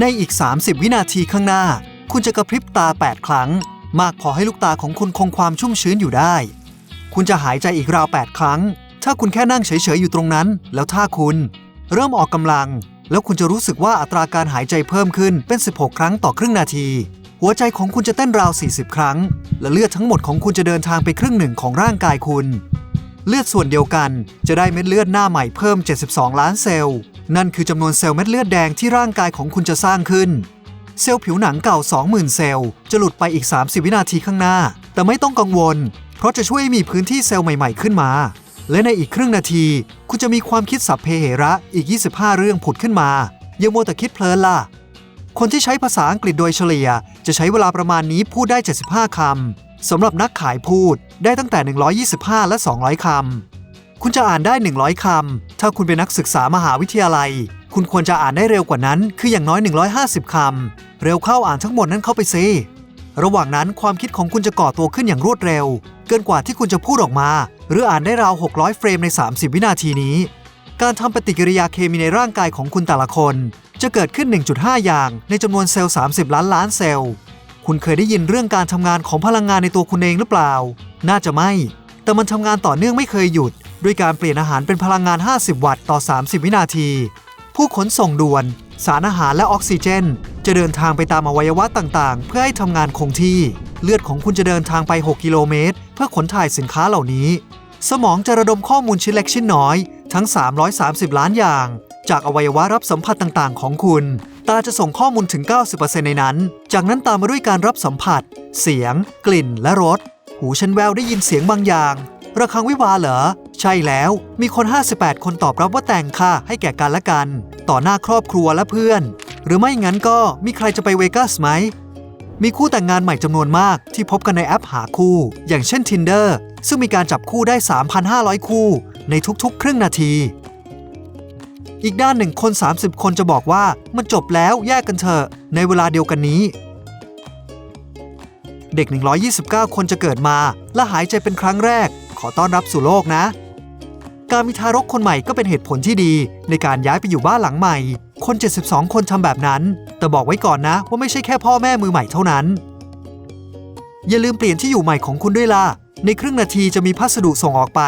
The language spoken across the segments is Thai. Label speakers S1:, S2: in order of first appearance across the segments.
S1: ในอีก 30 วินาทีข้างหน้า คุณจะกระพริบตา 8 ครั้ง มากพอให้ลูกตาของคุณคงความชุ่มชื้นอยู่ได้ คุณจะหายใจอีกราว 8 ครั้ง ถ้าคุณแค่นั่งเฉยๆอยู่ตรงนั้น แล้วถ้าคุณ เริ่มออกกำลัง แล้วคุณจะรู้สึกว่าอัตราการหายใจเพิ่มขึ้นเป็น 16 ครั้งต่อครึ่งนาที หัวใจของคุณจะเต้นราว 40 ครั้ง และเลือดทั้งหมดของคุณจะเดินทางไปครึ่งหนึ่งของร่างกายคุณ เลือดส่วนเดียวกันจะได้เม็ดเลือดหน้าใหม่เพิ่ม 72 ล้านเซลล์ นั่นคือจำนวนเซลล์เม็ดเลือดแดงที่ร่างกายของคุณจะสร้างขึ้น เซลล์ผิวหนังเก่า 20,000 เซลล์ จะหลุดไปอีก 30 วินาทีข้างหน้า แต่ไม่ต้องกังวล เพราะจะช่วยมีพื้นที่เซลล์ใหม่ ๆ ขึ้นมา และในอีกครึ่งนาที คุณจะมีความคิดสัพเพเหระอีก 25 เรื่องผุดขึ้นมาอย่ามัวแต่คิดเพลินล่ะคนที่ใช้ภาษาอังกฤษโดยเฉลี่ย จะใช้เวลาประมาณนี้พูดได้ 75 คำสำหรับนักขายพูด ได้ตั้งแต่ 125 และ 200 คำ คุณจะอ่านได้ 100 คำ ถ้าคุณเป็นนักศึกษามหาวิทยาลัย คุณควรจะอ่านได้เร็วกว่านั้น คืออย่างน้อย 150 คำ เร็วเข้าอ่านทั้งหมดนั้นเข้าไปซิระหว่างนั้นความคิดของคุณจะก่อตัวขึ้นอย่างรวดเร็ว เกินกว่าที่คุณจะพูดออกมา หรืออ่านได้ราว 600 เฟรมใน 30 วินาทีนี้ การทำปฏิกิริยาเคมีในร่างกายของคุณแต่ละคน จะเกิดขึ้น 1.5 อย่างในจำนวนเซลล์ 30 ล้านล้านเซลล์ คุณเคยได้ยินเรื่องการทำงานของพลังงานในตัวคุณเองหรือเปล่า น่าจะไม่ แต่มันทำงานต่อเนื่องไม่เคยหยุด ด้วยการเปลี่ยนอาหารเป็นพลังงาน 50 วัตต์ต่อ 30 วินาที ผู้ขนส่งด่วน สารอาหารและออกซิเจน จะเดินทางไปตามอวัยวะต่างๆ เพื่อให้ทำงานคงที่ เลือดของคุณจะเดินทางไป 6 กิโลเมตร เพื่อขนถ่ายสินค้าเหล่านี้ สมองจะระดมข้อมูลชิ้นเล็กชิ้นน้อย ทั้ง 330 ล้านอย่าง จากอวัยวะรับสัมผัสต่างๆ ของคุณตาจะส่งข้อมูลถึง 90%ในนั้น จากนั้นตามมาด้วยการรับสัมผัส เสียง กลิ่น และรส หูฉันแววได้ยินเสียงบางอย่างระฆังวิวาเหรอ ใช่แล้วมีคน 58 คนตอบรับว่าแต่งค่ะ ให้แก่กันและกัน ต่อหน้าครอบครัวและเพื่อน หรือไม่งั้นก็มีใครจะไปเวกัสไหม มีคู่แต่งงานใหม่จำนวนมากที่พบกันในแอปหาคู่ อย่างเช่น Tinder ซึ่งมีการจับคู่ได้ 3,500 คู่ ในทุกๆ ครึ่งนาที อีกด้านหนึ่งคน 30 คนจะบอกว่ามันจบแล้วแยกกันเถอะในเวลาเดียวกันนี้ เด็ก 129 คนจะเกิดมา และหายใจเป็นครั้งแรก ขอต้อนรับสู่โลกนะ การมีทารกคนใหม่ก็เป็นเหตุผลที่ดี ในการย้ายไปอยู่บ้านหลังใหม่ คน 72 คนทำแบบนั้น แต่บอกไว้ก่อนนะว่าไม่ใช่แค่พ่อแม่มือใหม่เท่านั้น อย่าลืมเปลี่ยนที่อยู่ใหม่ของคุณด้วยล่ะในครึ่งนาทีจะมีพัสดุส่งออกไป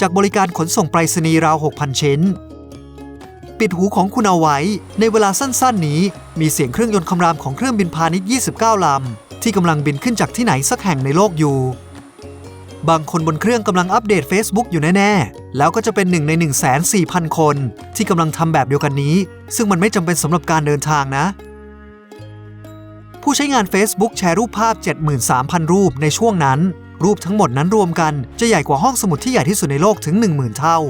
S1: จากบริการขนส่งไปรษณีย์ราว 6,000 ชิ้น ปิดหูของคุณเอาไว้ ในเวลาสั้นๆนี้ มีเสียงเครื่องยนต์คำรามของเครื่องบินพาณิชย์ 29 ลำ ที่กำลังบินขึ้นจากที่ไหนสักแห่งในโลกอยู่ บางคนบนเครื่องกำลังอัปเดต Facebook อยู่แน่ๆ แล้วก็จะเป็นหนึ่งใน 1,400,000คน ที่กำลังทำแบบเดียวกันนี้ ซึ่งมันไม่จำเป็นสำหรับการเดินทางนะ ผู้ใช้งาน Facebook แชร์รูปภาพ 73,000 รูปในช่วงนั้น รูปทั้งหมดนั้นรวมกันจะใหญ่กว่าห้องสมุดที่ใหญ่ที่สุดในโลกถึง 10,000 เท่า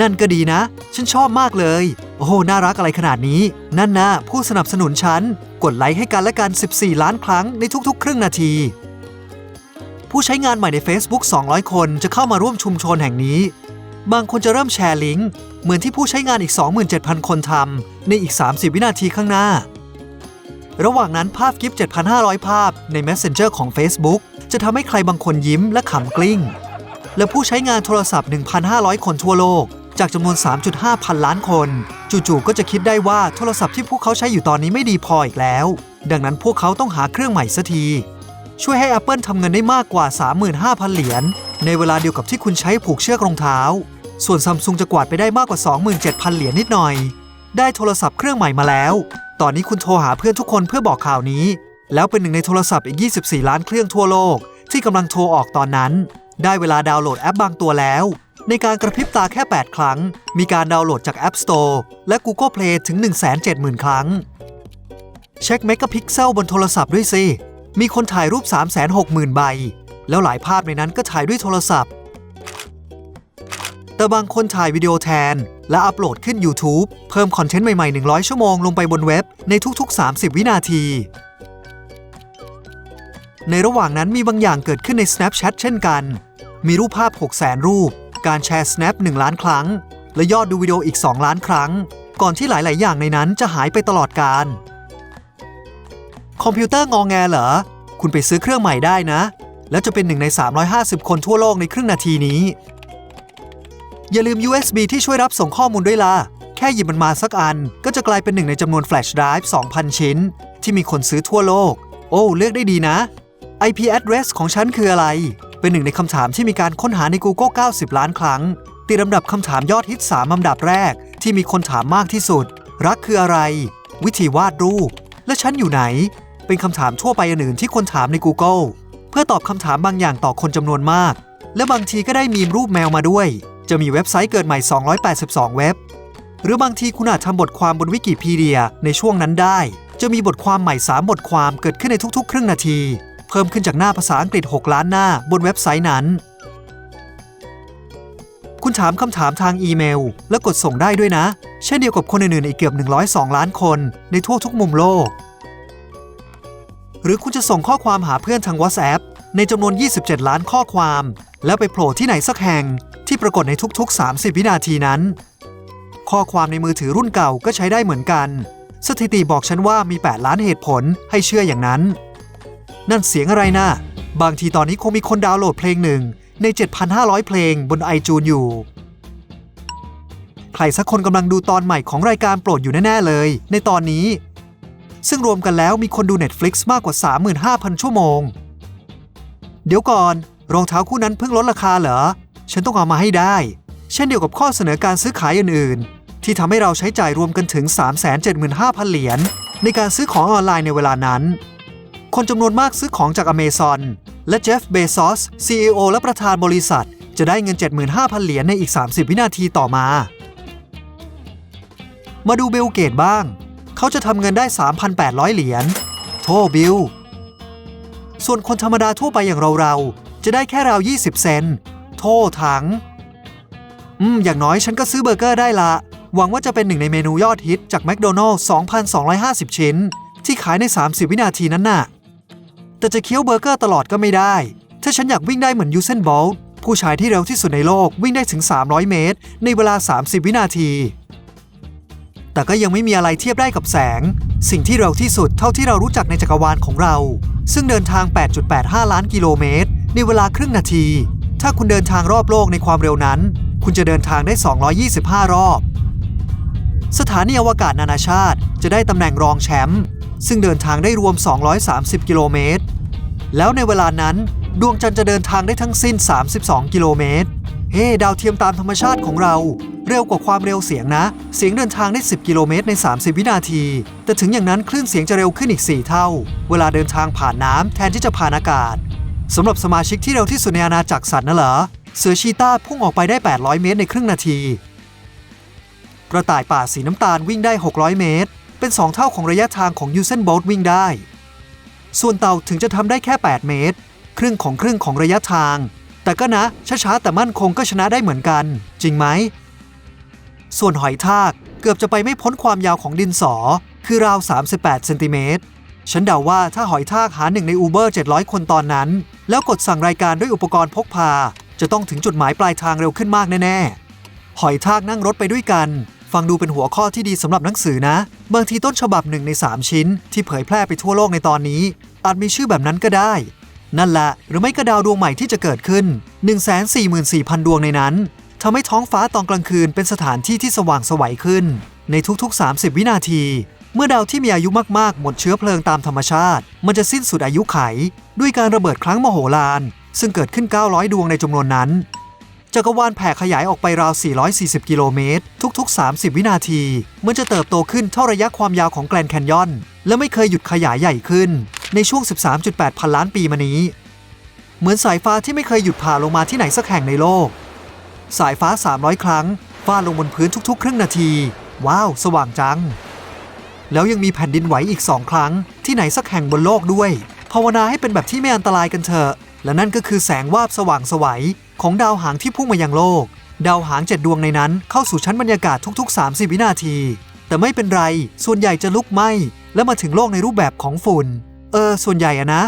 S1: นั่นก็ดีนะ ฉันชอบมากเลย โอ้โห น่ารักอะไรขนาดนี้ นั่นนะผู้สนับสนุนฉัน กดไลค์ให้กันและกัน 14 ล้านครั้งในทุกๆ ครึ่งนาที ผู้ใช้งานใหม่ใน Facebook 200 คนจะเข้ามาร่วมชุมชนแห่งนี้ บางคนจะเริ่มแชร์ลิงก์เหมือนที่ผู้ใช้งานอีก 27,000 คนทำในอีก 30 วินาทีข้างหน้า ระหว่างนั้นภาพกิฟต์7,500 ภาพใน Messenger ของ Facebook จะทำให้ใครบางคนยิ้มและขำกลิ้งและผู้ใช้งานโทรศัพท์ 1,500 คนทั่วโลก จากจำนวน 3.5 พันล้านคน จู่ๆก็จะคิดได้ว่าโทรศัพท์ที่พวกเขาใช้อยู่ตอนนี้ไม่ดีพออีกแล้ว ดังนั้นพวกเขาต้องหาเครื่องใหม่สักที ช่วยให้ Apple ทำเงินได้มากกว่า 35,000 เหรียญในเวลาเดียวกับที่คุณใช้ผูกเชือกรองเท้า ส่วนซัมซุงจะกวาดไปได้มากกว่า 27,000 เหรียญนิดหน่อย ได้โทรศัพท์เครื่องใหม่มาแล้ว ตอนนี้คุณโทรหาเพื่อนทุกคนเพื่อบอกข่าวนี้ แล้วเป็นหนึ่งในโทรศัพท์อีก 24 ล้านเครื่องทั่วโลก ที่กำลังโทรออกตอนนั้น ได้เวลาดาวน์โหลดแอปบางตัวแล้ว ในการกระพริบตาแค่ 8 ครั้ง มีการดาวน์โหลดจาก App Store และ Google Play ถึง 170,000 ครั้ง เช็คเมกะพิกเซลบนโทรศัพท์ด้วยสิ มีคนถ่ายรูป 360,000 ใบ แล้วหลายภาพในนั้นก็ถ่ายด้วยโทรศัพท์ แต่บางคนถ่ายวิดีโอแทน และอัปโหลดขึ้น YouTube เพิ่มคอนเทนต์ใหม่ๆ 100 ชั่วโมงลงไปบนเว็บในทุก ๆ 30 วินาที ในระหว่างนั้นมีบางอย่างเกิดขึ้นใน Snapchat เช่นกัน มีรูปภาพ 600,000รูป การแชร์ Snap 1 ล้านครั้ง และยอดดูวิดีโออีก 2 ล้านครั้ง ก่อนที่หลาย ๆ อย่างในนั้นจะหายไปตลอดการ คอมพิวเตอร์งองแงเหรอ คุณไปซื้อเครื่องใหม่ได้นะ แล้วจะเป็นหนึ่งใน 350 คนทั่วโลกในครึ่งนาทีนี้ อย่าลืม USB ที่ช่วยรับส่งข้อมูลด้วยล่ะ แค่หยิบมันมาสักอัน ก็จะกลายเป็นหนึ่งในจำนวนแฟลชไดรฟ์2,000 ชิ้น ที่มีคนซื้อทั่วโลก โอ้ เลือกได้ดีนะ IP address ของฉันคืออะไร เป็นหนึ่งในคำถามที่มีการค้นหาใน Google 90 ล้านครั้ง ติดลำดับคำถามยอดฮิต 3 ลำดับแรก ที่มีคนถามมากที่สุด รักคืออะไร วิธีวาดรูป และฉันอยู่ไหน เป็นคำถามทั่วไปอื่นที่คนถามใน Google เพื่อตอบคำถามบางอย่างต่อคนจำนวนมาก และบางทีก็ได้มีรูปแมวมาด้วย จะมีเว็บไซต์เกิดใหม่ 282 เว็บ หรือบางทีคุณอาจทำบทความบนวิกิพีเดียในช่วงนั้นได้ จะมีบทความใหม่ 3 บทความเกิดขึ้นในทุกๆ ครึ่งนาที เพิ่มขึ้นจากหน้าภาษาอังกฤษ 6 ล้านหน้าบนเว็บไซต์นั้น คุณถามคำถามทางอีเมล และกดส่งได้ด้วยนะ เช่นเดียวกับคนอื่นๆอีกเกือบ 102 ล้านคนในทั่วทุกมุมโลก หรือคุณจะส่งข้อความหาเพื่อนทาง WhatsApp ในจำนวน 27 ล้านข้อความ แล้วไปโผล่ที่ไหนสักแห่งที่ปรากฏในทุกๆ 30 วินาทีนั้น ข้อความในมือถือรุ่นเก่าก็ใช้ได้เหมือนกัน สถิติบอกฉันว่ามี 8 ล้านเหตุผลให้เชื่ออย่างนั้น นั่นเสียงอะไรนะบางทีตอนนี้คงมีคนดาวน์โหลดเพลงหนึ่งใน 7,500 เพลงบนไอจูนอยู่ ใครสักคนกำลังดูตอนใหม่ของรายการโปรดอยู่แน่ ๆ เลย ในตอนนี้ ซึ่งรวมกันแล้วมีคนดู Netflix มากกว่า 35,000 ชั่วโมง เดี๋ยวก่อน รองเท้าคู่นั้นเพิ่งลดราคาเหรอ ฉันต้องเอามาให้ได้ เช่นเดียวกับข้อเสนอการซื้อขายอื่น ๆ ที่ทำให้เราใช้จ่ายรวมกันถึง 375,000 เหรียญในการซื้อของออนไลน์ในเวลานั้น คนจำนวนมากซื้อของจากอเมซอนและเจฟเบซอส CEO และประธานบริษัท จะได้เงิน 75,000 เหรียญในอีก 30 วินาทีต่อมา มาดูเบลเกตบ้าง เขาจะทำเงินได้ 3,800 เหรียญโทบิล ส่วนคนธรรมดาทั่วไปอย่างเราๆจะได้แค่ราว 20 เซน โทถัง อืม อย่างน้อยฉันก็ซื้อเบอร์เกอร์ได้ละ หวังว่าจะเป็นหนึ่งในเมนูยอดฮิตจากแมคโดนัลล์2,250 ชิ้น ที่ขายใน 30 วินาทีนั้นน่ะ แต่จะเคี้ยวเบอร์เกอร์ตลอดก็ไม่ได้ ถ้าฉันอยากวิ่งได้เหมือนยูเซนโบลผู้ชายที่เร็วที่สุดในโลกวิ่งได้ถึง 300 เมตร ในเวลา 30 วินาที แต่ก็ยังไม่มีอะไรเทียบได้กับแสง สิ่งที่เร็วที่สุดเท่าที่เรารู้จักในจักรวาลของเรา ซึ่งเดินทาง 8.85 ล้านกิโลเมตร ในเวลาครึ่งนาที ถ้าคุณเดินทางรอบโลกในความเร็วนั้น คุณจะเดินทางได้ 225 รอบ สถานีอวกาศนานาชาติจะได้ตำแหน่งรองแชมป์ ซึ่งเดินทางได้รวม 230 กิโลเมตร แล้วในเวลานั้นดวงจันทร์จะเดินทางได้ทั้งสิ้น 32 กิโลเมตร เฮ้ ดาวเทียมตามธรรมชาติของเรา เร็วกว่าความเร็วเสียงนะ เสียงเดินทางได้ 10 กิโลเมตรใน 30 วินาที แต่ถึงอย่างนั้นคลื่นเสียงจะเร็วขึ้นอีก 4 เท่า เวลาเดินทางผ่านน้ำแทนที่จะผ่านอากาศสำหรับสมาชิกที่เร็วที่สุดในอาณาจักรสัตว์น่ะเหรอ เสือชีตาพุ่งออกไปได้ 800 เมตรในครึ่งนาที กระต่ายป่าสีน้ำตาลวิ่งได้ 600 เมตร เป็น 2 เท่าของระยะทางของยูเซนโบลต์วิ่งได้ ส่วนเต่าถึงจะทำได้แค่ 8 เมตร ครึ่งของครึ่งของระยะทาง แต่ก็นะช้าๆแต่มั่นคงก็ชนะได้เหมือนกัน จริงไหม ส่วนหอยทากเกือบจะไปไม่พ้นความยาวของดินสอ คือราว 38เซนติเมตรฉันเดาว่าถ้าหอยทากหาหนึ่งใน Uber 700 คนตอนนั้น แล้วกดสั่งรายการด้วยอุปกรณ์พกพา จะต้องถึงจุดหมายปลายทางเร็วขึ้นมากแน่ๆ หอยทากนั่งรถไปด้วยกัน ฟังดูเป็นหัวข้อที่ดีสำหรับหนังสือนะ บางทีต้นฉบับหนึ่งใน 3 ชิ้น ที่เผยแพร่ไปทั่วโลกในตอนนี้ อาจมีชื่อแบบนั้นก็ได้ นั่นแหละหรือไม่ก็ดาวดวงใหม่ที่จะเกิดขึ้น 144,000 ดวงในนั้นทำให้ท้องฟ้าตอนกลางคืนเป็นสถานที่ที่สว่างสวัยขึ้น ในทุกๆ 30 วินาที เมื่อดาวที่มีอายุมากๆ หมดเชื้อเพลิงตามธรรมชาติ มันจะสิ้นสุดอายุไข ด้วยการระเบิดครั้งมโหฬารซึ่งเกิดขึ้น 900 ดวงในจำนวนนั้น จักรวาลแผ่ขยายออกไปราว 440 กิโลเมตร ทุกๆ 30 วินาที มันจะเติบโตขึ้นเท่าระยะความยาวของแกลนแคนยอน และไม่เคยหยุดขยายใหญ่ขึ้น ในช่วง 13.8 พันล้านปีมานี้ เหมือนสายฟ้าที่ไม่เคยหยุดผ่าลงมาที่ไหนสักแห่งในโลก สายฟ้า 300 ครั้งฟาดลงบนพื้นทุกๆ ครึ่งนาที ว้าว สว่างจัง แล้วยังมีแผ่นดินไหวอีกสองครั้ง ที่ไหนสักแห่งบนโลกด้วยภาวนาให้เป็นแบบที่ไม่อันตรายกันเถอะ และนั่นก็คือแสงวาบสว่างไสวัยของดาวหางที่พุ่งมายังโลก ดาวหางเจ็ดดวงในนั้นเข้าสู่ชั้นบรรยากาศทุกๆ 30 วินาที แต่ไม่เป็นไร ส่วนใหญ่จะลุกไหม้และมาถึงโลกในรูปแบบของฝุ่น เออ ส่วนใหญ่อะนะ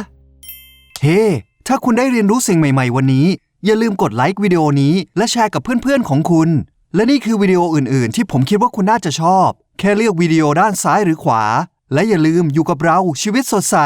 S1: เฮ้ถ้าคุณได้เรียนรู้สิ่งใหม่ ๆ วันนี้ อย่าลืมกดไลค์วิดีโอนี้ และแชร์กับเพื่อนๆของคุณ และนี่คือวิดีโออื่น ๆ ที่ผมคิดว่าคุณน่าจะชอบ แค่เลือกวิดีโอด้านซ้ายหรือขวา และอย่าลืมอยู่กับเราชีวิตสดใส